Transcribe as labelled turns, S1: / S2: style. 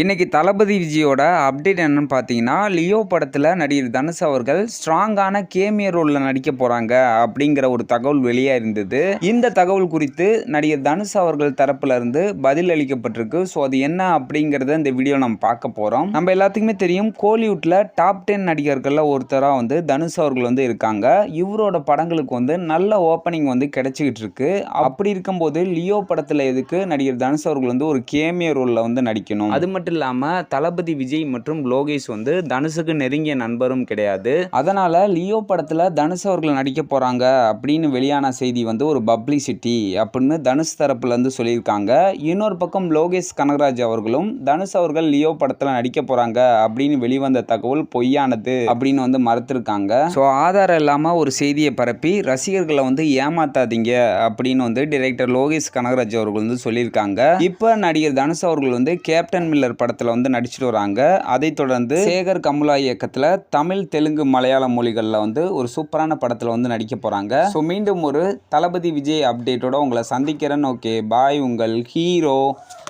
S1: இன்றைக்கி தளபதி விஜயோட அப்டேட் என்னன்னு பார்த்தீங்கன்னா லியோ படத்தில் நடிகர் தனுஷ் அவர்கள் ஸ்ட்ராங்கான கேமியர் ரோலில் நடிக்க போகிறாங்க அப்படிங்கிற ஒரு தகவல் வெளியாக இருந்தது. இந்த தகவல் குறித்து நடிகர் தனுஷ் அவர்கள் தரப்புலருந்து பதில் அளிக்கப்பட்டிருக்கு. ஸோ அது என்ன அப்படிங்கிறத இந்த வீடியோ நம்ம பார்க்க போகிறோம் நம்ம எல்லாத்துக்குமே தெரியும் கோலிவுட்டில் டாப் டென் நடிகர்களில் ஒருத்தராக வந்து தனுஷ் அவர்கள் வந்து இருக்காங்க. இவரோட படங்களுக்கு வந்து நல்ல ஓப்பனிங் வந்து கிடைச்சிக்கிட்டு இருக்கு. அப்படி இருக்கும்போது லியோ படத்தில் எதுக்கு நடிகர் தனுஷ் அவர்கள் வந்து ஒரு கேமியர் ரோலில் வந்து நடிக்கணும்? அது மட்டும் மட்டும் இல்லாமல் தளபதி விஜய் மற்றும் லோகேஷ் வந்து தனுஷுக்கு நெருங்கிய நண்பரும் கிடையாது. அதனால லியோ படத்தில் தனுஷ் அவர்கள் நடிக்க போகிறாங்க அப்படின்னு வெளியான செய்தி வந்து ஒரு பப்ளிசிட்டி அப்படின்னு தனுஷ் தரப்புல இருந்து சொல்லியிருக்காங்க. இன்னொரு பக்கம் லோகேஷ் கனகராஜ் அவர்களும் தனுஷ் அவர்கள் லியோ படத்தில் நடிக்க போகிறாங்க அப்படின்னு வெளிவந்த தகவல் பொய்யானது அப்படின்னு வந்து மறுத்திருக்காங்க. ஸோ ஆதாரம் இல்லாமல் ஒரு செய்தியை பரப்பி ரசிகர்களை வந்து ஏமாத்தாதீங்க அப்படின்னு வந்து டிரெக்டர் லோகேஷ் கனகராஜ் அவர்கள் வந்து சொல்லியிருக்காங்க. இப்போ நடிகர் தனுஷ் அவர்கள் வந்து கேப்டன் மில்லர் படத்தில் வந்து நடிச்சிட்டு வராங்க. அதைத் தொடர்ந்து சேகர் கமுலா இயக்கத்தில் தமிழ் தெலுங்கு மலையாள மொழிகளில் வந்து ஒரு சூப்பரான படத்தில் வந்து நடிக்க போகிறாங்க ஸோ மீண்டும் ஒரு தளபதி விஜய் அப்டேட்டோட உங்களை சந்திக்கிறேன். ஓகே பாய் உங்கள் ஹீரோ.